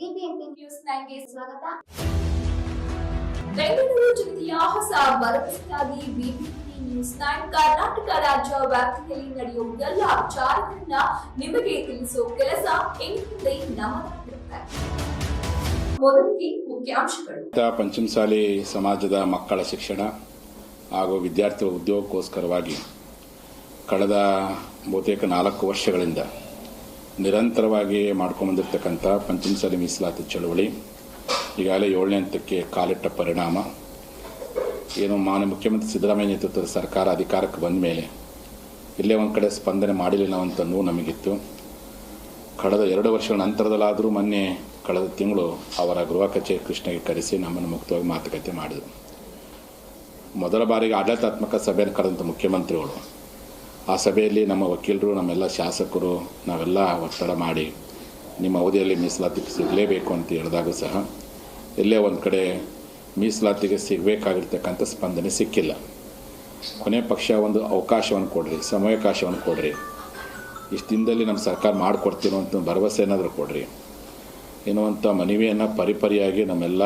BBMP news ನೈನ್ಗೆ ಸ್ವಾಗತ. ಬೆಂಗಳೂರು ಜಿಲ್ಲೆಯ ಹೊಸ ಭರವಸೆಯಾಗಿ ಬಿಬಿಎಂಪಿ ನ್ಯೂಸ್ ನೈನ್ ಕರ್ನಾಟಕ ರಾಜ್ಯ ವ್ಯಾಪ್ತಿಯಲ್ಲಿ ನಡೆಯುವ ಎಲ್ಲ ವಿಚಾರಗಳನ್ನ ನಿಮಗೆ ತಿಳಿಸುವ ಕೆಲಸ ಇನ್ಮುಂದೆ ನಮ್ಮದಾಗಿರುತ್ತೆ ಮೊದಲಿಗೆ ಮುಖ್ಯಾಂಶಗಳು. ಪಂಚಮಸಾಲಿ ಸಮಾಜದ ಮಕ್ಕಳ ಶಿಕ್ಷಣ ಹಾಗೂ ವಿದ್ಯಾರ್ಥಿಗಳ ಉದ್ಯೋಗಕ್ಕೋಸ್ಕರವಾಗಿ ಕಳೆದ ಬಹುತೇಕ ನಾಲ್ಕು ವರ್ಷಗಳಿಂದ ನಿರಂತರವಾಗಿ ಮಾಡ್ಕೊಂಬಂದಿರ್ತಕ್ಕಂಥ ಪಂಚಮಸಾಲಿ ಮೀಸಲಾತಿ ಚಳವಳಿ, ಈಗಾಗಲೇ ಏಳನೇ ಹಂತಕ್ಕೆ ಕಾಲಿಟ್ಟ ಪರಿಣಾಮ. ಏನು ಮಾನ್ಯ ಮುಖ್ಯಮಂತ್ರಿ ಸಿದ್ದರಾಮಯ್ಯ ನೇತೃತ್ವದ ಸರ್ಕಾರ ಅಧಿಕಾರಕ್ಕೆ ಬಂದ ಮೇಲೆ ಇಲ್ಲೇ ಒಂದು ಕಡೆ ಸ್ಪಂದನೆ ಮಾಡಿಲ್ಲ ಅಂತ ನೋವು ನಮಗಿತ್ತು. ಕಳೆದ ಎರಡು ವರ್ಷಗಳ ನಂತರದಲ್ಲಾದರೂ ಮೊನ್ನೆ ಕಳೆದ ತಿಂಗಳು ಅವರ ಗೃಹ ಕಚೇರಿ ಕೃಷ್ಣಗೆ ಕರೆಸಿ ನಮ್ಮನ್ನು ಮುಕ್ತವಾಗಿ ಮಾತುಕತೆ ಮಾಡಿದರು. ಮೊದಲ ಬಾರಿಗೆ ಆಡಳಿತಾತ್ಮಕ ಸಭೆಯನ್ನು ಕರೆದಂಥ ಮುಖ್ಯಮಂತ್ರಿಗಳು ಆ ಸಭೆಯಲ್ಲಿ ನಮ್ಮ ವಕೀಲರು, ನಮ್ಮೆಲ್ಲ ಶಾಸಕರು, ನಾವೆಲ್ಲ ಒತ್ತಡ ಮಾಡಿ ನಿಮ್ಮ ಅವಧಿಯಲ್ಲಿ ಮೀಸಲಾತಿ ಸಿಗಲೇಬೇಕು ಅಂತ ಹೇಳಿದಾಗ ಸಹ ಎಲ್ಲೇ ಒಂದು ಕಡೆ ಮೀಸಲಾತಿಗೆ ಸಿಗಬೇಕಾಗಿರ್ತಕ್ಕಂಥ ಸ್ಪಂದನೆ ಸಿಕ್ಕಿಲ್ಲ. ಕೊನೆ ಪಕ್ಷ ಒಂದು ಅವಕಾಶವನ್ನು ಕೊಡ್ರಿ ಸಮಯಾವಕಾಶವನ್ನು ಕೊಡ್ರಿ. ಇಷ್ಟು ದಿನದಲ್ಲಿ ನಮ್ಮ ಸರ್ಕಾರ ಮಾಡಿಕೊಡ್ತೀನೋ ಅಂತ ಭರವಸೆ ಏನಾದರೂ ಕೊಡ್ರಿ. ಎನ್ನುವಂಥ ಮನವಿಯನ್ನು ಪರಿಪರಿಯಾಗಿ ನಮ್ಮೆಲ್ಲ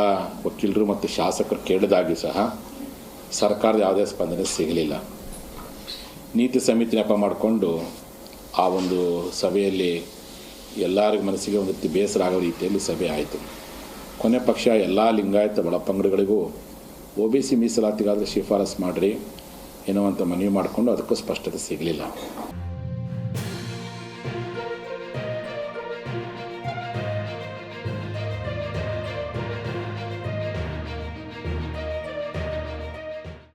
ವಕೀಲರು ಮತ್ತು ಶಾಸಕರು ಕೇಳಿದಾಗಿ ಸಹ ಸರ್ಕಾರದ ಯಾವುದೇ ಸ್ಪಂದನೆ ಸಿಗಲಿಲ್ಲ. ನೀತಿ ಸಮಿತಿ ನೆಪ ಮಾಡಿಕೊಂಡು ಆ ಒಂದು ಸಭೆಯಲ್ಲಿ ಎಲ್ಲರಿಗೂ ಮನಸ್ಸಿಗೆ ಒಂದು ಬೇಸರ ಆಗೋ ರೀತಿಯಲ್ಲಿ ಸಭೆ ಆಯಿತು. ಕೊನೆ ಪಕ್ಷ ಎಲ್ಲ ಲಿಂಗಾಯತ ಒಳಪಂಗಡಗಳಿಗೂ ಒ ಬಿ ಸಿ ಮೀಸಲಾತಿಗಾದರೆ ಶಿಫಾರಸು ಮಾಡಿರಿ ಎನ್ನುವಂಥ ಮನವಿ ಮಾಡಿಕೊಂಡು ಅದಕ್ಕೂ ಸ್ಪಷ್ಟತೆ ಸಿಗಲಿಲ್ಲ.